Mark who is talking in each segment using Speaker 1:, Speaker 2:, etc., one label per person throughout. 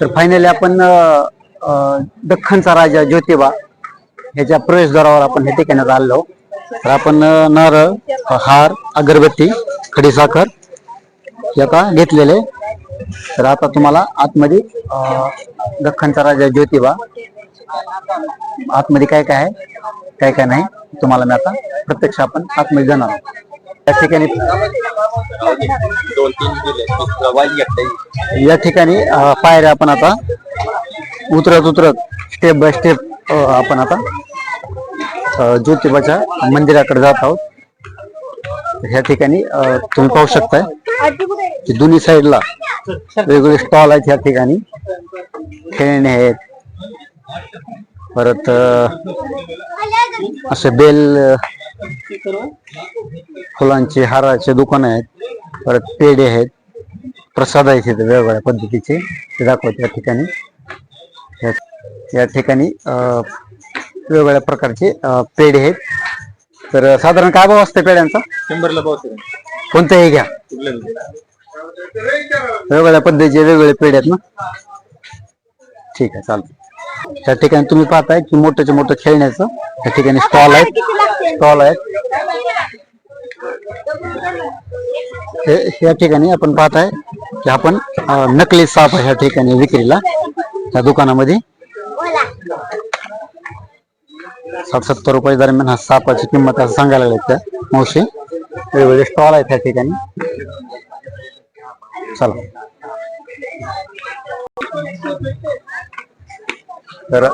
Speaker 1: तर फायनली आपण दख्खनचा राजा ज्योतिबा ह्याच्या प्रवेशद्वारावर आपण हे ठिकाणी आलो तर आपण नारळ हार अगरबत्ती खडीसाखर याचा घेतलेले. तर आता तुम्हाला आतमध्ये दख्खनचा राजा ज्योतिबा आतमध्ये काय काय आहे काय काय नाही तुम्हाला मी आता प्रत्यक्ष आपण आतमध्ये जाणार या ठिकाणी
Speaker 2: दोन तीन दिले
Speaker 1: या ठिकाणी पायऱ्या आपण आता उतरत उतरत स्टेप बाय स्टेप आपण आता ज्योतिबाच्या मंदिराकडे जात आहोत. ह्या ठिकाणी तुम्ही पाहू शकताय की दोन्ही साईडला वेगवेगळे स्टॉल आहेत ह्या ठिकाणी. खेळणे आहेत. परत असे बेल फुलांचे हाराचे दुकान आहेत. परत पेढे आहेत. प्रसाद आहेत इथे वेगवेगळ्या पद्धतीचे. ते दाखवत या ठिकाणी. या- ठिकाणी वेगवेगळ्या प्रकारचे पेढे आहेत. तर साधारण काय भाव असते पेढ्यांचा?
Speaker 2: शंभरला पाऊस
Speaker 1: कोणताही घ्या. वेगवेगळ्या पद्धतीचे वेगवेगळे पेढे आहेत ना? ठीक आहे चालतं त्या ठिकाणी तुम्ही पाहताय की मोठ्याच्या मोठं खेळण्याचं त्या ठिकाणी स्टॉल आहेत. स्टॉल आहेत. या ठिकाणी आपण पाहताय की आपण नकली साप आहे ह्या ठिकाणी विक्रीला त्या दुकानामध्ये. साठ सत्तर रुपये दरम्यान हा सापाची किंमत असं सांगायला लागली त्या मावशी. वेगवेगळे स्टॉल आहेत त्या ठिकाणी. चला. तर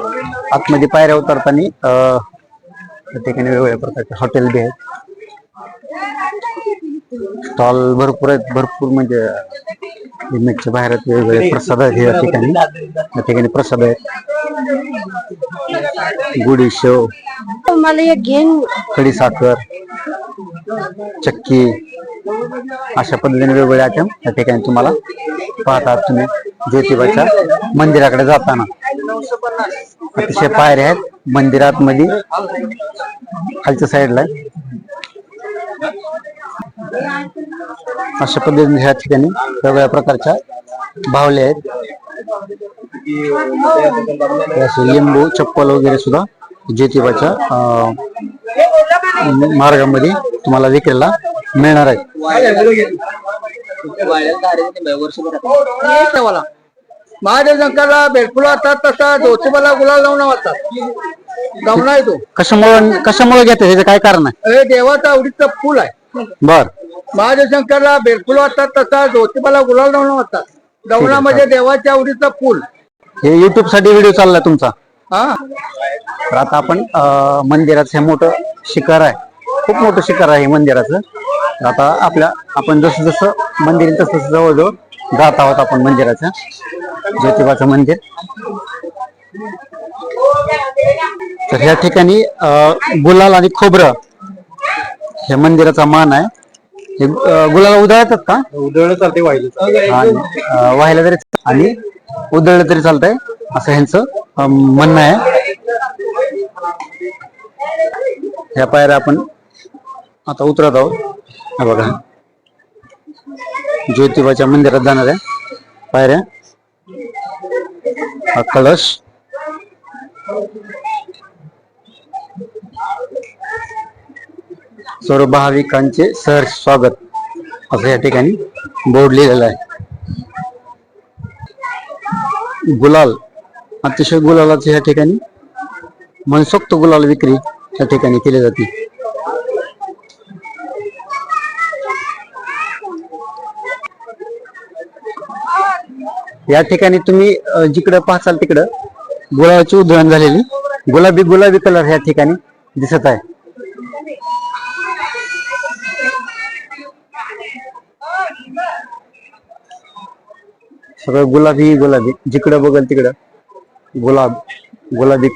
Speaker 1: आतमध्ये पायऱ्या उतरताना त्या ठिकाणी वेगवेगळ्या प्रकारचे हॉटेल बी आहेत. स्टॉल भरपूर आहेत. भरपूर म्हणजे लिमिटच्या बाहेर वेगवेगळे प्रसाद आहेत या ठिकाणी. या ठिकाणी प्रसाद आहेत. गुढी शेव
Speaker 3: मला
Speaker 1: खडी साखर चक्की अशा पद्धतीने वेगवेगळे आयटम या ठिकाणी तुम्हाला पाहतात तुम्ही ज्योतिबाच्या मंदिराकडे जाताना. अतिशय पायऱ्या आहेत. मंदिरात मध्ये खालच्या साईडला अशा पद्धतीने ह्या ठिकाणी वेगवेगळ्या प्रकारच्या भावल्या आहेत. लिंबू चप्पल वगैरे सुद्धा ज्योतिबाच्या मार्गामध्ये तुम्हाला विक्रीला मिळणार आहेत
Speaker 4: मला महादेव शंकरला बेलफुला असतात तसा ज्योतिबाला गुलाल लावून वाटतात लावून आहे. तो
Speaker 1: कशामुळे कशामुळे घेते त्याचं काय कारण आहे?
Speaker 4: हे देवाचा आवडीचं फुल आहे.
Speaker 1: बर.
Speaker 4: महादेव शंकरला बेलफुल वाटतात तसा ज्योतिबाला गुलाल लावून वाटतात गवणामध्ये देवाच्या आवडीचं फुल.
Speaker 1: हे युट्यूबसाठी व्हिडिओ चाललाय तुमचा.
Speaker 4: हा.
Speaker 1: तर आता आपण मंदिराचं हे मोठं शिखर आहे. खूप मोठं शिखर आहे हे मंदिराचं. तर आता आपल्या आपण जसं जसं मंदिर तसं तसं जवळजवळ जात आहोत आपण मंदिराचं. ज्योतिबाचं मंदिर. तर ह्या ठिकाणी गुलाल आणि खोबरं हे मंदिराचा मान आहे. हे गुलाल उधळतात का?
Speaker 2: उधळलं चालते
Speaker 1: अं, व्हायला तरी आणि उधळलं तरी चालतंय असं ह्यांचं म्हणणं आहे. ह्या पायऱ्या आपण आता उतरत आहोत. हे बघा. ज्योतिबाच्या मंदिरात जाणाऱ्या पायऱ्या. हा कलश. सर्व भाविकांचे सर स्वागत. असं या ठिकाणी बोर्ड लिहिलेला आहे. गुलाल अतिशय गुलालाचे या ठिकाणी मनसोक्त गुलाल विक्री या ठिकाणी केली जाते. या ठिकाणी तुम्ही जिकडं पाहसाल तिकडं गुलाबाची उधळण झालेली गुलाबी गुलाबी कलर या ठिकाणी दिसत आहे. सगळं गुलाबी गुलाबी. जिकडं बघल तिकडं. गुलाब गुलाबी.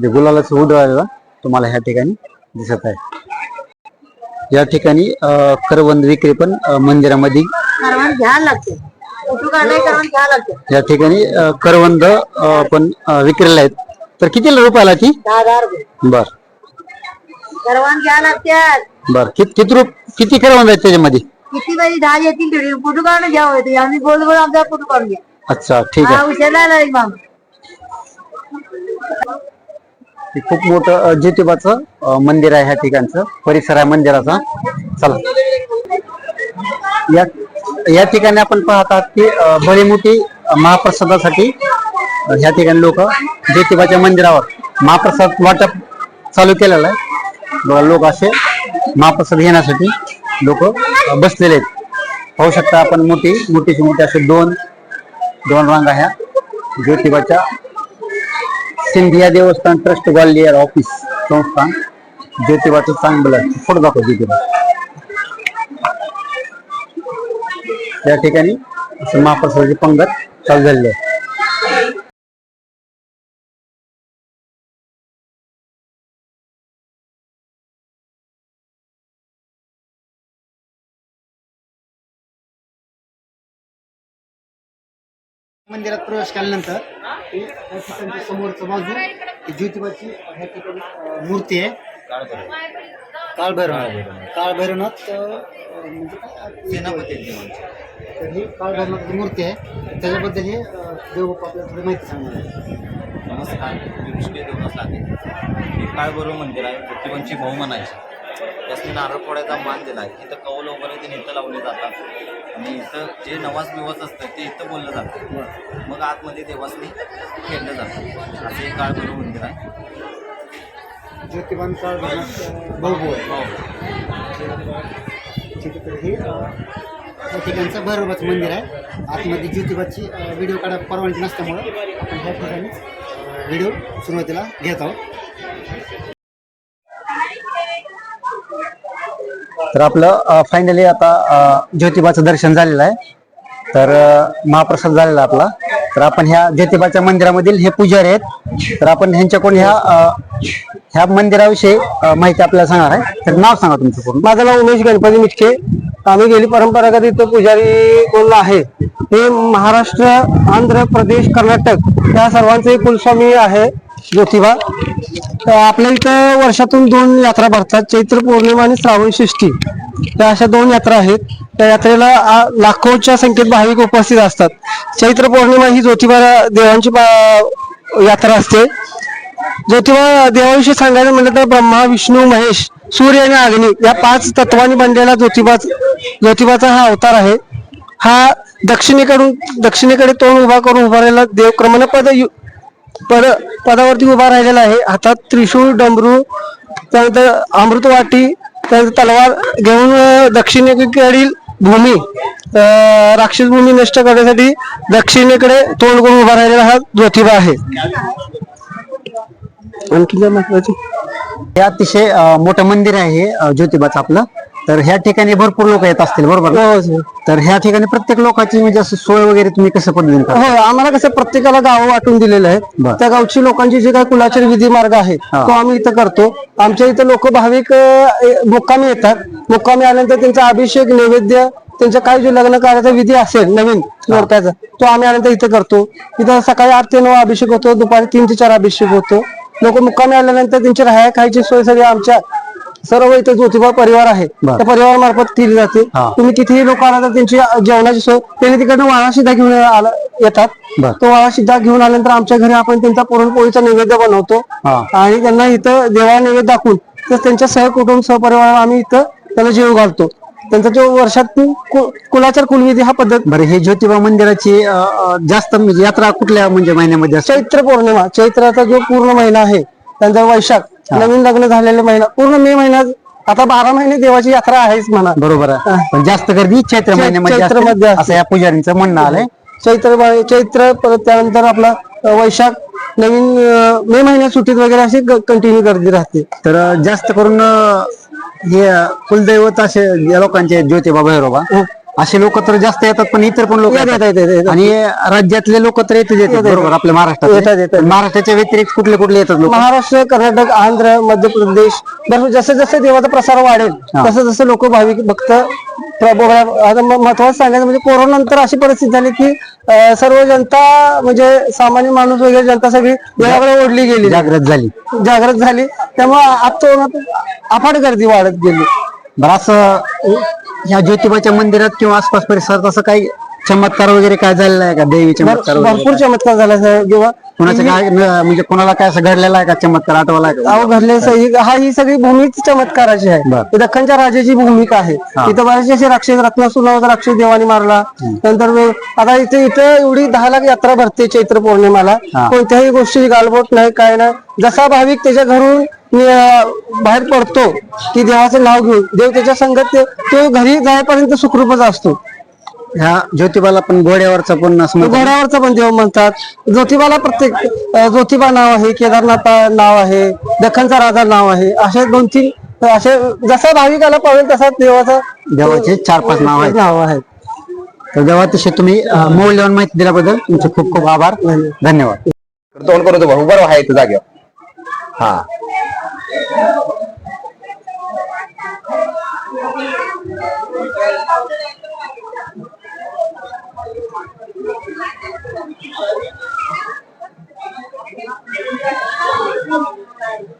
Speaker 1: जे गुलालाचं उधळायला तुम्हाला ह्या ठिकाणी दिसत आहे. या ठिकाणी करवंद विक्री पण मंदिरामध्ये या ठिकाणी करवंद पण विक्रीला आहेत. तर किती रुपयाला ती? बर.
Speaker 3: करवण घ्यायला लागतात
Speaker 1: बर. किती किती रुप किती करवंद आहेत त्याच्यामध्ये?
Speaker 3: किती वेळी दहा येतील तेवढी फोटो काढून घ्या होते आम्ही बोल बोल आमचा फोटो काढून घ्या
Speaker 1: अच्छा ठीक
Speaker 3: हा
Speaker 1: आहे
Speaker 3: उशिरा आला मग
Speaker 1: हे खूप मोठं अ, ज्योतिबाचं अ, मंदिर आहे ह्या ठिकाणचं. परिसर आहे मंदिराचा. चला. या या ठिकाणी आपण पाहत आहात की अ, बडी मोठी अ, महाप्रसादासाठी अ, ह्या ठिकाणी लोक ज्योतिबाच्या मंदिरावर महाप्रसाद वाटप चालू केलेलं आहे. बघा लोक असे महाप्रसाद घेण्यासाठी लोक बसलेले आहेत. पाहू शकता आपण मोठी मोठीची मोठी दोन दोन रांगा ह्या ज्योतिबाच्या. सिंधिया देवस्थान ट्रस्ट ग्वालियर ऑफ़िस संस्थान. ज्योतिबाचं चांगलं फ़ोटो दाखव ज्योतिबा. या ठिकाणी महाप्रसादाची पंगत चालू झालेली मंदिरात प्रवेश केल्यानंतर समोरचं बाजू ही ज्योतिबाची ह्या ठिकाणी अं, मूर्ती आहे. काळभैरवनाथ. काळभैरवनाथ अं, म्हणजे काय?
Speaker 2: सेनापती आहेत ते माणसं.
Speaker 1: तर ही काळभैरवनाथची मूर्ती आहे. त्याच्याबद्दल हे अं, देवबाप्पा आपल्याला थोडी माहिती सांगणार आहे
Speaker 2: नमस्कार. मी विष्णू देवनाथ लागे. हे काळभैरव मंदिर आहे. प्रतिबांची बहुमान आहे. त्यासनी नारळ फोडायचा मान दिला. आहे इथं कौल वगैरे ते इथं लावले जातात. आणि इथं जे नवाज बिवाज असतं ते इथं बोललं जातं. मग आतमध्ये देवासनी खेळलं जातं. असं हे काळभैरव मंदिर आहे.
Speaker 1: अं, भाऊ हे. त्या ठिकाणचं भैरवाचं मंदिर आहे. आतमध्ये ज्योतिबाची व्हिडिओ काढा परवानगी नसल्यामुळं आपण ह्या ठिकाणी व्हिडिओ सुरुवातीला घेत आहोत. तर आपलं फायनली आता ज्योतिबाचं दर्शन झालेलं आहे. तर महाप्रसाद झालेला आपला. तर आपण ह्या ज्योतिबाच्या मंदिरामधील हे पुजारी आहेत. तर आपण ह्यांच्याकडून ह्या ह्या मंदिराविषयी माहिती आपल्याला सांगणार आहे. तर नाव सांगा तुमचं पूर्ण.
Speaker 4: माझं नाव उमेश गणपती मिटके. आम्ही गेली परंपरागत इथं पुजारी कोण आहे? हे महाराष्ट्र आंध्र प्रदेश कर्नाटक या सर्वांचे कुलस्वामी आहे ज्योतिबा. आपल्या इथं वर्षातून दोन यात्रा भरतात चैत्र पौर्णिमा आणि श्रावण षष्ठी. त्या अशा दोन यात्रा आहेत. त्या यात्रेला लाखोच्या संख्येत भाविक उपस्थित असतात. चैत्र पौर्णिमा ही ज्योतिबा देवांची यात्रा असते. ज्योतिबा देवाविषयी सांगायचं म्हटलं तर ब्रह्मा विष्णू महेश सूर्य आणि अग्नी या पाच तत्वांनी बनलेला ज्योतिबा ज्योतिबाचा हा अवतार आहे. हा दक्षिणेकडून दक्षिणेकडे तोंड उभा करून उभारलेला देव क्रमाने पद पदावरती उभा राहिलेला आहे. हातात त्रिशूळ डमरू त्यानंतर अमृतवाटी त्यानंतर तलवार घेऊन दक्षिणेकडील भूमी राक्षस भूमी नष्ट करण्यासाठी दक्षिणेकडे तोंड करून उभा राहिलेला हा ज्योतिबा आहे. आणखी काय महत्त्वाचे?
Speaker 1: हे अतिशय मोठं मंदिर आहे ज्योतिबाचं आपलं. तर ह्या ठिकाणी भरपूर लोक येत असतील बरोबर?
Speaker 4: हो सर.
Speaker 1: तर ह्या ठिकाणी प्रत्येक लोकांची म्हणजे असं सोय वगैरे तुम्ही कसं पद्धतीने करता
Speaker 4: हो आम्हाला कसं प्रत्येकाला गावं वाटून दिलेले
Speaker 1: बर.
Speaker 4: त्या गावची लोकांची जे काही कुलाचार विधी मार्ग आहे तो आम्ही इथं करतो. आमच्या इथं लोक भाविक अं, ए- मुक्कामी येतात. मुक्कामी आल्यानंतर त्यांचा अभिषेक नैवेद्य त्यांच्या काही जे लग्न कार्याचा विधी असेल नवीन जोडप्याचा तो आम्ही आल्यानंतर इथं करतो. इथं सकाळी आठ ते नऊ अभिषेक होतो दुपारी तीन ते चार अभिषेक होतो. लोक मुक्कामी आल्यानंतर त्यांची राहाय खायची सोय सगळी आमच्या सर्व इथं ज्योतिबा परिवार आहे
Speaker 1: बर.
Speaker 4: त्या परिवार मार्फत केली जाते
Speaker 1: हा.
Speaker 4: तुम्ही कितीही लोक आला तर त्यांची जेवणाची सोय त्यांनी तिकडनं वाळा सुद्धा घेऊन आला येतात
Speaker 1: बर.
Speaker 4: तो वाळा सुद्धा घेऊन आल्यानंतर आमच्या घरी आपण त्यांचा पुरणपोळीचा नैवेद्य बनवतो
Speaker 1: हा.
Speaker 4: आणि त्यांना इथं देवा नैवेद्य दाखवून तर त्यांच्या सहकुटुंब सहपरिवार आम्ही इथं त्याला जीव घालतो त्यांचा जो वर्षात कु- कुलाचार कुलविधी हा पद्धत
Speaker 1: बरं हे ज्योतिबा मंदिराची अं, अं, जास्त म्हणजे यात्रा कुठल्या म्हणजे महिन्यामध्ये असते
Speaker 4: चैत्र पौर्णिमा चैत्राचा जो पूर्ण महिना आहे त्यांचा वैशाख नवीन लग्न झालेले महिना पूर्ण मे महिन्यात आता बारा महिने देवाची यात्रा आहेच म्हणा.
Speaker 1: बरोबर आहे. पण जास्त गर्दी चैत्र महिन्यामध्ये असते,
Speaker 4: चैत्रमध्ये असते.
Speaker 1: असं या पुजारींचं म्हणणं आलंय.
Speaker 4: चैत्र ब- चैत्र परत त्यानंतर आपला अ, वैशाख नवीन अ, मे महिन्यात सुट्टीत वगैरे अशी कंटिन्यू गर्दी राहते.
Speaker 1: तर अं, जास्त करून अं, हे अं, कुलदैवत असे या लोकांचे ज्योतिबा भैरोबा. असे लोक तर जास्त येतात पण इतर पण लोक
Speaker 4: येतात, येतात, येतात.
Speaker 1: आणि राज्यातले लोक तर येतात येतात बरोबर आपल्या
Speaker 4: येतात,
Speaker 1: महाराष्ट्रात
Speaker 4: येतात.
Speaker 1: महाराष्ट्राच्या व्यतिरिक्त कुठले कुठले येतात लोक?
Speaker 4: महाराष्ट्र कर्नाटक आंध्र मध्य प्रदेश बरोबर जसं जसं देवाचा प्रसार वाढेल. तसं जसं लोक भाविक भक्त प्रभू आता म- महत्वाचं सांगायचं म्हणजे कोरोना नंतर अशी परिस्थिती झाली की अ, सर्व जनता म्हणजे सामान्य माणूस वगैरे जनता सगळी देवाकडे ओढली गेली.
Speaker 1: जागृत झाली.
Speaker 4: जागृत झाली. त्यामुळे आता अफाट गर्दी वाढत गेली.
Speaker 1: बरं असं ह्या ज्योतिबाच्या मंदिरात किंवा आसपास परिसरात असं काही चमत्कार वगैरे काय झालेला आहे का? देवी चमत्कार वगैरे
Speaker 4: भरपूर चमत्कार झाला साहेब किंवा
Speaker 1: कोणाचं काय न- म्हणजे कोणाला काय असं घडलेला आहे का? चमत्कार आठवला आहे का?
Speaker 4: अहो घडले स- ही- हा ही सगळी भूमीच चमत्काराची आहे.
Speaker 1: बर.
Speaker 4: ही दख्खनच्या राजाची भूमिका आहे. इथं बरेचसे असे राक्षस रत्नासूर नावाचा राक्षस देवानी मारला. नंतर वे- आता इथे इथं एवढी दहा लाख यात्रा भरते चैत्र पौर्णिमाला.
Speaker 1: हा.
Speaker 4: कोणत्याही गोष्टी गालबोट नाही काय नाही. जसा भाविक त्याच्या घरून नि- बाहेर पडतो. की देवाचं नाव घेऊन देव त्याच्या संगत ते- तो घरी जायपर्यंत सुखरूपच असतो.
Speaker 1: ह्या ज्योतिबाला पण घोड्यावरचा पण.
Speaker 4: घोड्यावरचा पण देव म्हणतात. ज्योतिबाला प्रत्येक ज्योतिबा नाव आहे केदारनाथ नाव आहे दख्खनचा राजा नाव आहे असे दोन तीन असे जसा भाविकाला पावेल तसा देवाचा
Speaker 1: देवाचे चार पाच नाव आहेत.
Speaker 4: नाव आहेत.
Speaker 1: तर देवा अतिशय तुम्ही मौल्यवान माहिती दिल्याबद्दल तुमचे खूप खूप आभार. धन्यवाद.
Speaker 5: तोंड करून तो भाऊ. बरोबर आहे जागेवर. हा.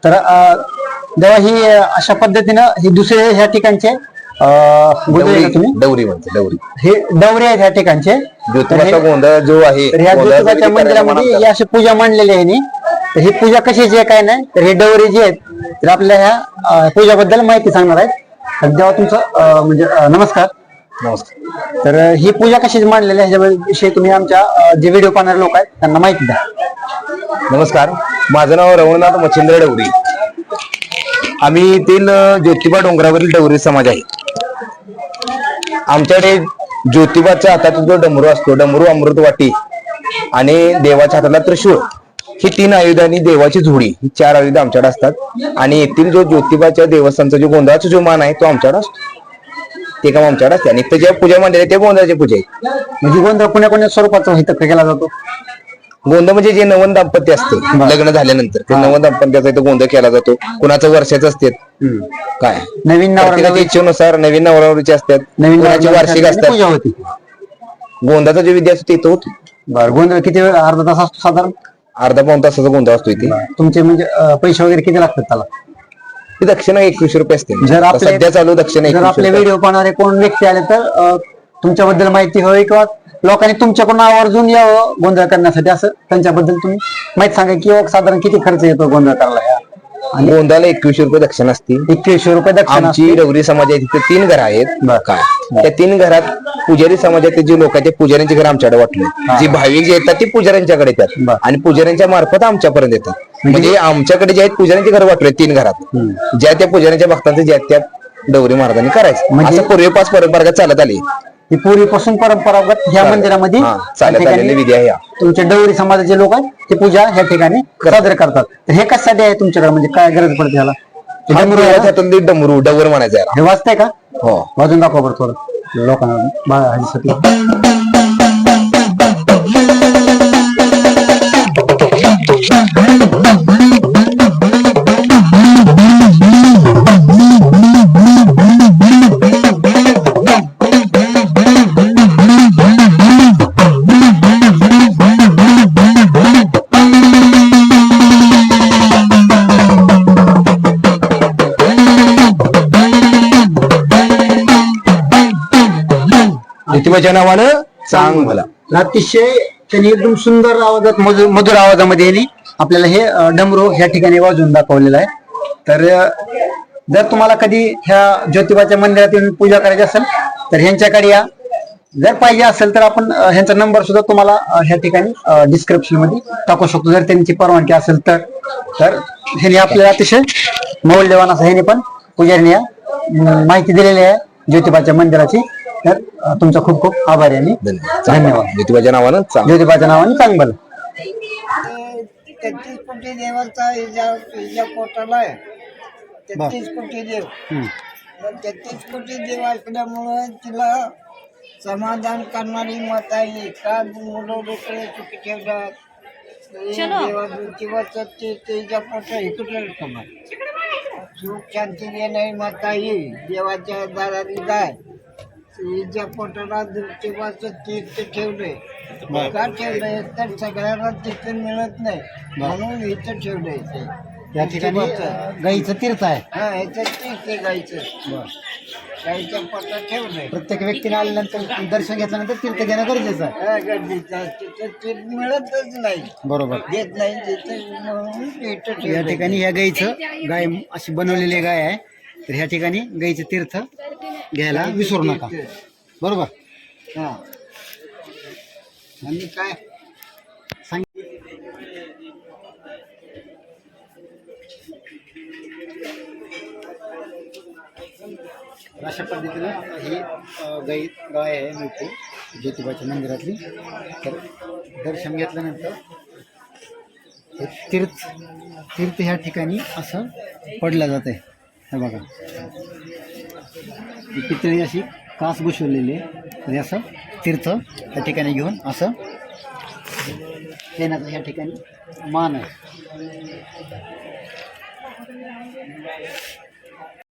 Speaker 1: तर देवा ही अशा पद्धतीनं ही दुसरे ह्या ठिकाणचे तुम्ही
Speaker 5: डवरी म्हणते डवरी
Speaker 1: हे डवरे आहेत ह्या ठिकाणचे
Speaker 5: ज्योतिबाचा गोंधळ जो आहे
Speaker 1: तर ह्या ज्योतिबाच्या मंदिरामध्ये. ही अशी पूजा मांडलेली आहे नी. तर ही पूजा कशाची आहे काय नाही तर हे डवरे जे आहेत तर आपल्या ह्या पूजाबद्दल माहिती सांगणार आहेत. तर देवा तुमचं अं, म्हणजे अं, नमस्कार.
Speaker 5: नमस्कार.
Speaker 1: तर अं, ही पूजा कशाची मांडलेली आहे ह्याच्याविषयी तुम्ही आमच्या अं, जे व्हिडिओ पाहणारे लोक आहेत त्यांना माहिती द्या.
Speaker 5: नमस्कार. माझं नाव रवणनाथ मच्छिंद्र डवरी. आम्ही अ, ज्योतिबा डोंगरावरील डवरी समाज आहे. आमच्याकडे ज्योतिबाच्या हातात जो डमरू असतो डमरू अमृत वाटी आणि देवाच्या हाताला त्रिशूळ. ही तीन आयुध आणि देवाची झोडी ही चार आयुध आमच्याकडे असतात. आणि येथील जो ज्योतिबाच्या देवस्थानचा जो गोंधळाचा जो मान आहे तो आमच्याकडे असतो. ते काम आमच्याकडे असते. आणि ज्या पूजा मांडलेल्या त्या गोंधळाची पूजा आहे
Speaker 1: म्हणजे गोंधळ कोण्या कोण्या स्वरूपाचा इथं केला जातो?
Speaker 5: गोंधळ म्हणजे जे नवन दाम्पत्य असते लग्न झाल्यानंतर. ते नवन दाम्पत्याचा इथं गोंधळ केला जातो. कुणाचं वर्षाचं असते काय?
Speaker 1: नवीन नवरा
Speaker 5: प्रत्येकाच्या इच्छेनुसार नवीन नवरावरीचे असतात.
Speaker 1: नवीन
Speaker 5: कुणाची वार्षिक असतात. गोंधाचा जो विधी असतो होतो.
Speaker 1: बरं गोंधळ किती वेळ अर्धा तास असतो साधारण?
Speaker 5: अर्धा पाऊन तासाचा गोंधळ असतो इथे
Speaker 1: तुमचे म्हणजे अं, पैसे वगैरे किती लागतात त्याला
Speaker 5: दक्षिणा एकवीसशे रुपये असते
Speaker 1: जर आपले
Speaker 5: सध्या चालू दक्षिणा
Speaker 1: जर
Speaker 5: 21
Speaker 1: आपले. व्हिडिओ पाहणारे कोण व्यक्ती आले तर अं, तुमच्याबद्दल माहिती हवी किंवा लोकांनी तुमच्याकडून आवर्जून यावं गोंधळ करण्यासाठी असं त्यांच्याबद्दल तुम्ही माहिती सांगा की हो, साधारण किती खर्च येतो गोंधळ करायला या?
Speaker 5: गोंधाला एकवीसशे रुपये दक्षिणा असते
Speaker 1: एकवीसशे रुपये दक्षिणा
Speaker 5: आमची. डवरी समाज आहे तिथे तीन घर आहेत. काय? त्या तीन घरात पुजारी समाजातले जे लोक आहेत ते पुजाऱ्यांचे घर आमच्याकडे वाटले. जी भाविक जे येतात ते पुजाऱ्यांच्याकडे येतात. आणि पुजाऱ्यांच्या मार्फत आमच्यापर्यंत येतात. म्हणजे आमच्याकडे जे आहेत पुजाऱ्यांचे घर वाटले तीन घरात. ज्या त्या पुजाऱ्यांच्या भक्तांचे ज्या त्या डवरी महाराजांनी करायचं.
Speaker 1: म्हणजे-
Speaker 5: पूर्वीपास परंपरा चालत आली.
Speaker 1: ही पूर्वीपासून परंपरागत ह्या. मंदिरामध्ये या
Speaker 5: चालत
Speaker 1: ठिकाणी
Speaker 5: आलेली विधी आहे हा.
Speaker 1: तुमचे डवरी समाजाचे लोक आहेत ते पूजा ह्या ठिकाणी साजरे करतात. तर हे कशासाठी आहे तुमच्याकडे? म्हणजे काय गरज पडते ह्याला? हे
Speaker 5: हा
Speaker 1: डमरू आहे ना?
Speaker 5: देवाच्या हातातली डमरू डवर म्हणायचं याला.
Speaker 1: हे वाचतंय का?
Speaker 5: हो.
Speaker 1: वाजून दाखवा बरं थोडं. लोकांना बा- ह्याच्यासाठी
Speaker 5: ज्योतिबाच्या नावानं
Speaker 1: अतिशय त्यांनी एकदम सुंदर आवाजात मधुर मधुर आवाजामध्ये यांनी आपल्याला हे डमरू ह्या ठिकाणी वाजवून दाखवलेलं आहे. तर जर तुम्हाला कधी ह्या ज्योतिबाच्या मंदिरात येऊन पूजा करायची असेल तर ह्यांच्याकडे या. जर पाहिजे असेल तर आपण ह्यांचा नंबर सुद्धा तुम्हाला ह्या ठिकाणी डिस्क्रिप्शनमध्ये टाकू शकतो. जर त्यांची परवानगी असेल तर तर ह्यांनी आपल्याला अतिशय मौल्यवान असं ह्यांनी पण पुजारीने माहिती दिलेली आहे ज्योतिबाच्या मंदिराची. तर तुमचा खूप खूप आभारी आहे मी.
Speaker 5: धन्यवाद. ज्योतिबाच्या नावानं चांग
Speaker 1: ज्योतिबाच्या नावाने चांगलं.
Speaker 6: तेहतीस कोटी देवाचा हिजा हिजा पोटाला आहे तेहतीस कोटी देव पण तेहतीस कोटी देव असल्यामुळं तिला समाधान करणारी मत आहे का मुलं लोकडे चुकी ठेवतात देवा ज्योतिबाचं ते त्याच्या पोटा इकडे. सुख शांती देणारी मत आहे देवाच्या दाराली जाय पोटाला ज्योतिबाचं तीर्थ ठेवलंय. का ठेवलंय? तर सगळ्यांना तीर्थ मिळत नाही. म्हणून इथं ठेवलंय ते.
Speaker 1: या ठिकाणी. गाईचं तीर्थ आहे.
Speaker 6: हा ह्याचं तीर्थ आहे गायचं गाईच्या पोटात ठेवलंय.
Speaker 1: प्रत्येक व्यक्तीने आल्यानंतर दर्शन घेतल्यानंतर तीर्थ घेणं गरजेचं आहे.
Speaker 6: हा, गरजेचं आहे. तिथं ते मिळतच नाही.
Speaker 1: बरोबर.
Speaker 6: देत नाही तिथं म्हणून इथं
Speaker 1: या
Speaker 6: ठेवलंय.
Speaker 1: ठिकाणी ह्या गाईचं गाय अशी बनवलेली गाय आहे. तर ह्या ठिकाणी गाईचं तीर्थ घ्यायला विसरू नका. बरोबर?
Speaker 6: हा. आणि काय?
Speaker 1: सांग अशा पद्धतीनं ही गाई गाय आहे मिळते ज्योतिबाच्या मंदिरातली. तर दर्शन घेतल्यानंतर तीर्थ तीर्थ ह्या ठिकाणी असं पडलं जात आहे हे बघा. पितळी अशी कास बसवलेली आहे. असं तीर्थ या ठिकाणी घेऊन असं येण्याचं या ठिकाणी मान आहे.